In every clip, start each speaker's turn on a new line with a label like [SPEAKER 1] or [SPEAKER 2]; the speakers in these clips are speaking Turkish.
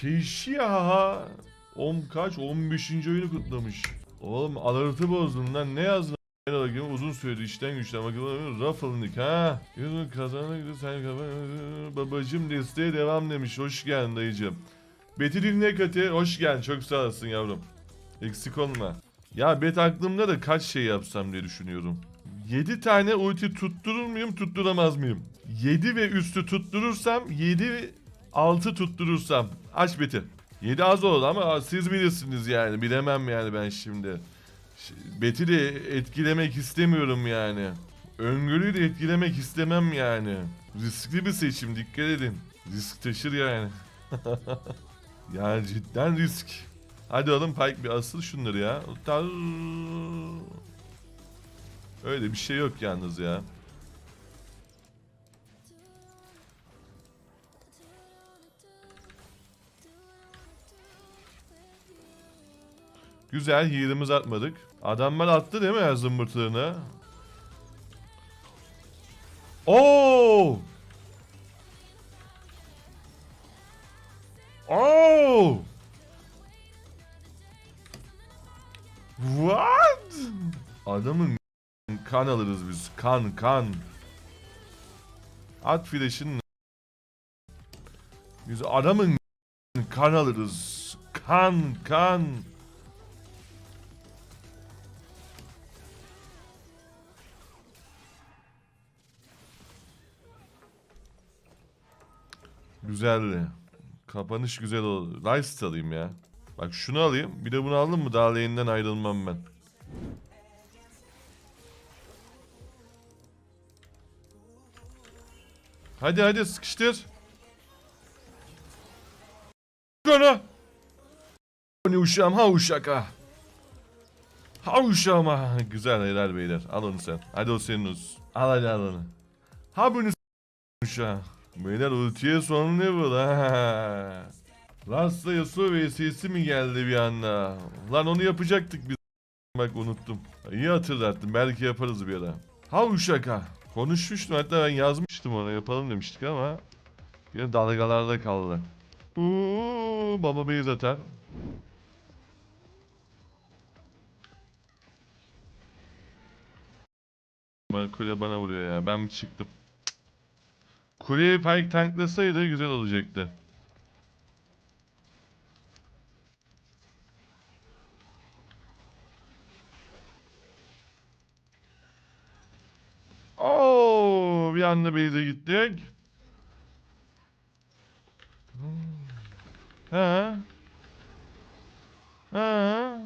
[SPEAKER 1] Keşi ya. 10 kaç? 15. oyunu kutlamış. Oğlum alertı bozdun lan ne yazdın? Ben bakayım uzun süredir işten güçten bakıyorum. Ruffle'nik ha. Yüzün kazanı sen kazan. Babacım desteğe devam demiş. Hoş geldin dayıcım. Beti dinle Kati. Hoş geldin. Çok sağ olasın yavrum. Eksik olma. Ya bet aklımda da kaç şey yapsam diye düşünüyorum. 7 tane ulti tutturur muyum tutturamaz mıyım? 7 ve üstü tutturursam 7 ve 6 tutturursam aç beti. 7 az olur ama siz bilirsiniz yani bilemem yani ben şimdi. Beti de etkilemek istemiyorum yani. Öngörüyü de etkilemek istemem yani. Riskli bir seçim dikkat edin. Risk taşır yani. yani cidden risk. Hadi oğlum Pike bir asıl şunları ya. Öyle bir şey yok yalnız ya. Güzel heal'imiz atmadık. Adamlar attı değil mi ya zımbırtığını? Oo! Oo! What? Adamın kan alırız biz. Kan kan. At flash'ın biz adamın kan alırız. Kan kan. Güzeldi. Kapanış güzel oldu. Rice alayım ya. Bak şunu alayım. Bir de bunu aldım mı daha lane'den ayrılmam ben. Hadi hadi sıkıştır. Onu. Ne uşağım ha uşak ha. Ha uşağım ha. Güzel helal beyler. Al onu sen. Hadi o senin olsun. Al hadi al onu. Ha bunu uşağım. Beyler ultiye son level ha. Rasta Yasuo VS'si mi geldi bir anda? Lan onu yapacaktık biz. Bak unuttum. İyi hatırlattın. Belki yaparız bir ara. Ha uşak ha. Konuşmuştum hatta ben yazmıştım ona yapalım demiştik ama yine dalgalarda kaldı. Uuu, baba beyaz atar. Kule bana vuruyor ya. Ben çıktım. Kuleyi Pike tanklasaydı güzel olacaktı. Oo, bir anda base'e gittik. Ha. Ha.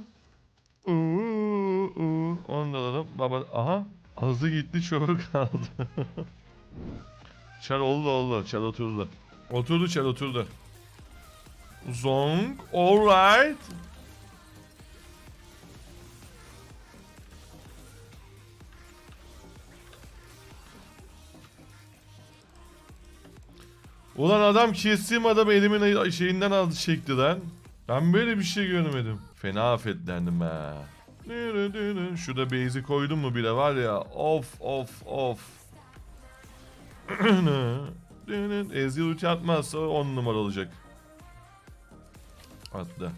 [SPEAKER 1] Uuu, uuu. Onu da alalım. Baba, aha. Azı gitti çoğu kaldı. Çar oldu oldu. Çar oturdu. Oturdu çar oturdu. Zong. Alright. Ulan adam kestiğim adam elimin şeyinden aldı çekti lan. Ben böyle bir şey görmedim. Fena afetlendim ha. Şurada base'i koydum mu bile var ya. Of of of. Ezreal ulti atmazsa 10 numara olacak. Atla.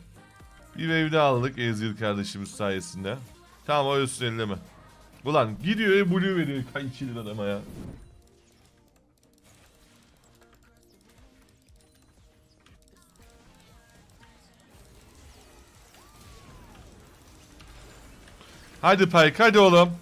[SPEAKER 1] Bir wave de aldık Ezreal kardeşimiz sayesinde. Tamam o üstüne elleme. Ulan gidiyor ya blue veriyor. Kay 2 lira adama ya. Hadi Pike hadi oğlum.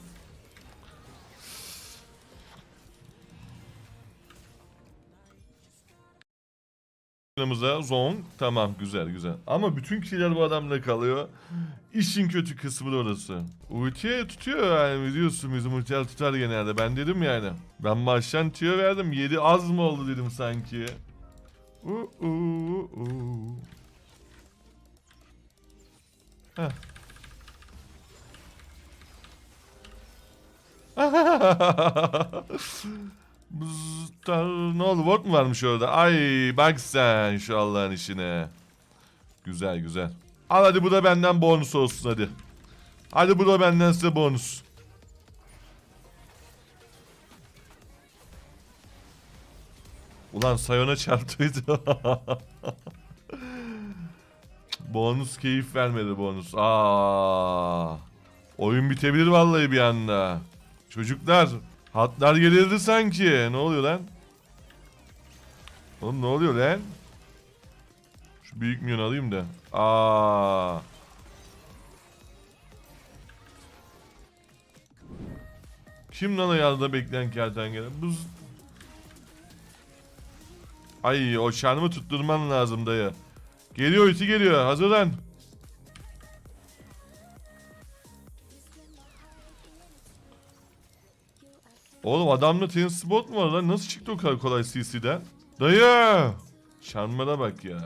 [SPEAKER 1] Yanımıza Zong. Tamam güzel güzel. Ama bütün killer bu adamla kalıyor. İşin kötü kısmı da orası. Ultiye tutuyor yani biliyorsun bizim ultiye tutar genelde. Ben dedim yani. Ben baştan tüyo verdim. 7 az mı oldu dedim sanki. Uh, uh, uh. Heh. Ne oldu ward mu varmış orada? Ay bak sen şu Allah'ın işine. Güzel güzel. Al hadi bu da benden bonus olsun hadi. Hadi bu da benden size bonus. Ulan Sayon'a çarptıydı. Bonus keyif vermedi bonus. Aa. Oyun bitebilir vallahi bir anda. Çocuklar hatlar gelirdi sanki. Ne oluyor lan? Oğlum ne oluyor lan? Şu büyük milyon alayım da. Aa. Kim lan ayağında bekleyen kertenkele? Buz. Ay o şarmı tutturman lazım dayı. Geliyor iti geliyor. Hazırlan. Oğlum adamda tenis spot mu var lan? Nasıl çıktı o kadar kolay CC'den? Dayı! Şarmara bak ya.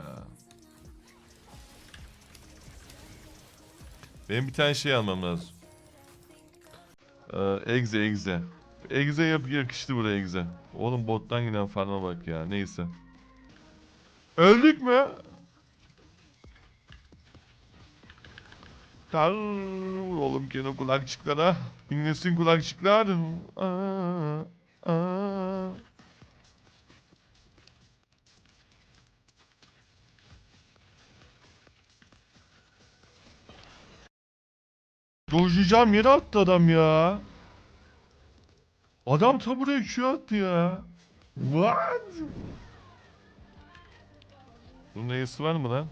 [SPEAKER 1] Benim bir tane şey almam lazım. Ee, egze egze. Egze yap yakıştı buraya egze. Oğlum bottan giden farma bak ya. Neyse. Öldük mü? Tar oğlum gene kulakçıklara. Dinlesin kulakçıklar. Aa, aa. Dojlayacağım yere attı adam ya. Adam ta buraya Q attı ya. What? Bunun neyesi var mı lan?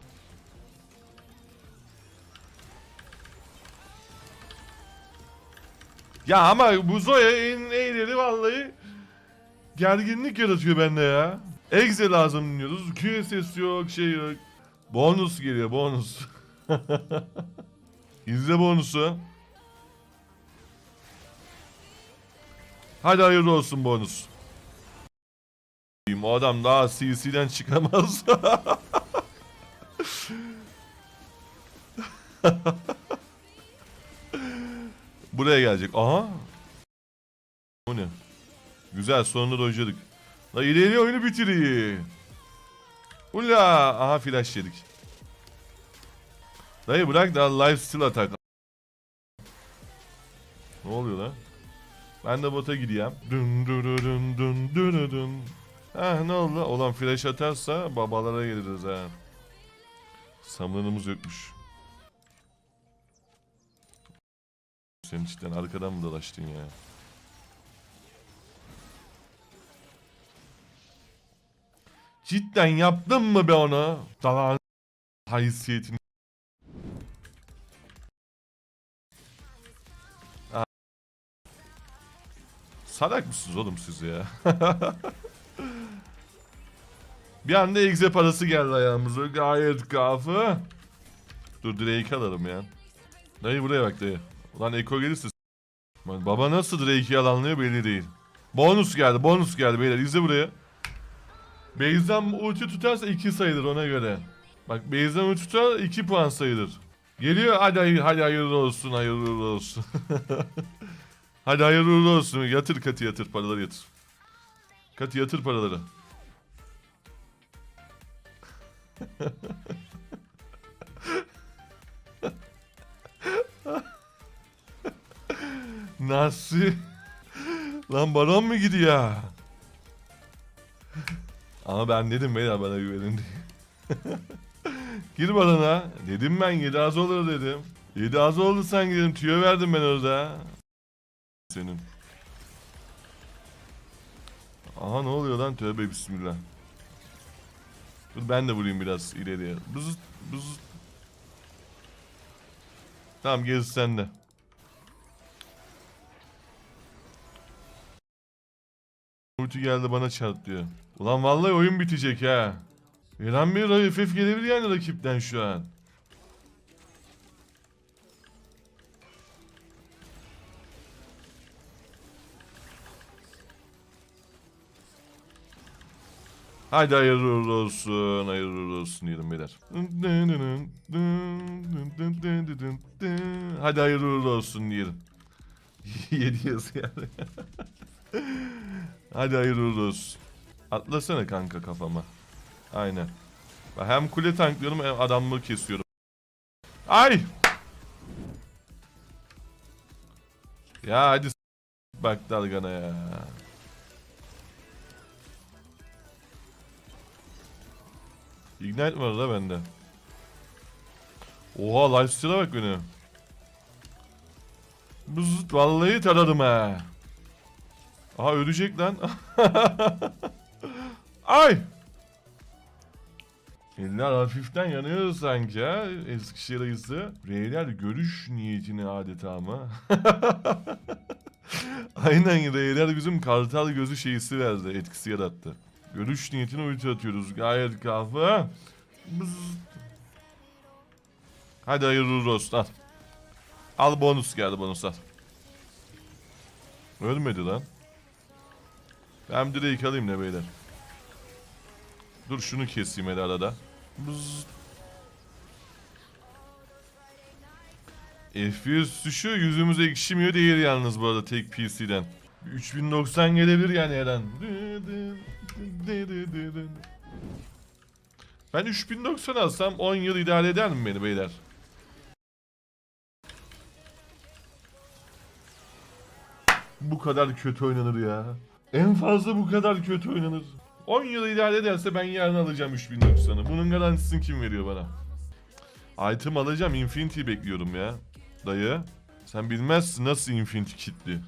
[SPEAKER 1] Ya ama bu Zoya'nın eğleri vallahi gerginlik yaratıyor bende ya. Exe lazım diyoruz. QSS yok, şey yok. Bonus geliyor, bonus. İzle bonusu. Hadi hayırlı olsun bonus. O adam daha CC'den çıkamaz. Buraya gelecek. Aha. O ne? Güzel sonunda dojladık. La ileri oyunu bitiriyor. Ula. Aha flash yedik. Dayı bırak da life steal atak. Ne oluyor lan? Ben de bota gideyim. Dün dün dün dün dün dün. Ha ne oldu? Olan flash atarsa babalara geliriz ha. Samlanımız yokmuş. Sen cidden arkadan mı dolaştın ya? Cidden yaptın mı be onu? Dalan haysiyetini. Ha. Salak mısınız oğlum siz ya? Bir anda egze parası geldi ayağımıza. Gayet kafı. Dur Drake alalım ya. Dayı buraya bak dayı. Ulan Eko gelirse Baba nasıl Drake'i yalanlıyor belli değil. Bonus geldi bonus geldi beyler izle buraya. Base'den ulti tutarsa 2 sayılır ona göre. Bak Base'den ulti tutar 2 puan sayılır. Geliyor hadi hayır, hadi hayırlı olsun hayırlı olsun. hadi hayırlı olsun yatır katı yatır paraları yatır. Katı yatır paraları. Nasıl? Lan baron mu gidiyor? Ama ben dedim beyler bana güvenin diye. Gir barona. Dedim ben 7 az olur dedim. 7 az oldu sen dedim. Tüyo verdim ben orada. Senin. Aha ne oluyor lan tövbe bismillah. Dur ben de vurayım biraz ileriye. Buz buz. Tamam gerisi sende. Ulti geldi bana çarp diyor. Ulan vallahi oyun bitecek ha. İran bir FF gelebilir yani rakipten şu an. Haydi hayırlı uğurlu olsun, hayırlı uğurlu olsun diyelim beyler. Hadi hayırlı uğurlu olsun diyelim. Yedi yazı yani. Hadi olsun. Atlasana kanka kafama. Aynen. Hem kule tanklıyorum hem adamlığı kesiyorum. Ay! Ya hadi bak dalgana ya. Ignite var da bende. Oha lifesteal'a bak beni. Vallahi taradım ha. Aha ölecek lan. Ay! Eller hafiften yanıyor sanki ha Eskişehir ayısı. Reyler görüş niyetini adeta ama. Aynen Reyler bizim kartal gözü şeysi verdi, etkisi yarattı. Görüş niyetini ulti atıyoruz. Gayet kafa. Hadi hayırlı olsun al. Al bonus geldi bonus al. Ölmedi lan. Ben direkt alayım ne beyler. Dur şunu keseyim hele arada. Bız. FPS düşüyor yüzümüze ekşimiyor değil yalnız bu arada tek PC'den. 3090 gelebilir yani her an. Ben 3090 alsam 10 yıl idare eder mi beni beyler? Bu kadar kötü oynanır ya. En fazla bu kadar kötü oynanır. 10 yıl idare ederse ben yarın alacağım 3090'ı. Bunun garantisini kim veriyor bana? Item alacağım. Infinity bekliyorum ya. Dayı. Sen bilmezsin nasıl Infinity kitli.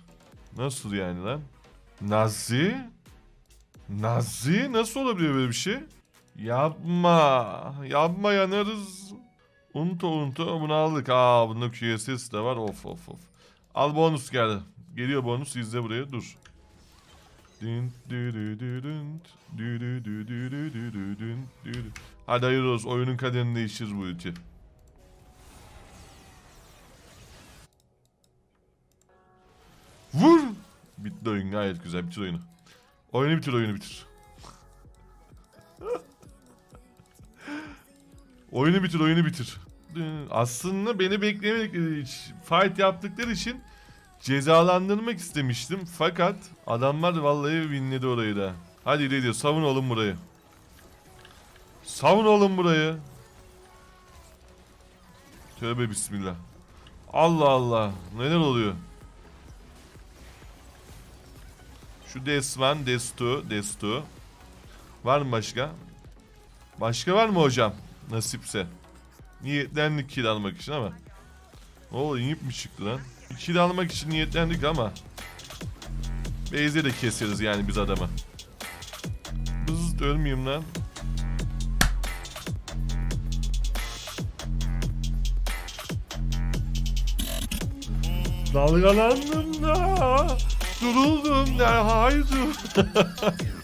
[SPEAKER 1] Nasıl yani lan? Nazi? Nazi? Nasıl olabiliyor böyle bir şey? Yapma. Yapma yanarız. Unto unto bunu aldık. Aa bunda QSS de var. Of of of. Al bonus geldi. Geliyor bonus izle buraya dur. Hadi hayırlı olsun. Oyunun kaderini değiştir bu ulti. Vur! Bitti oyun gayet güzel. Bitir oyunu. Oyunu bitir oyunu bitir. oyunu bitir oyunu bitir. Aslında beni beklemedikleri hiç fight yaptıkları için cezalandırmak istemiştim. Fakat adamlar vallahi winledi orayı da. Hadi ileri savun oğlum burayı. Savun oğlum burayı. Tövbe bismillah. Allah Allah. Neler oluyor? Şu Des 1, Des 2, Des 2. Var mı başka? Başka var mı hocam? Nasipse. Niyetlendik kill almak için ama. Oo inip mi çıktı lan? Kill almak için niyetlendik ama. Beyze de keseriz yani biz adama. Bız ölmeyeyim lan. Dalgalandım da Duruldum da haydi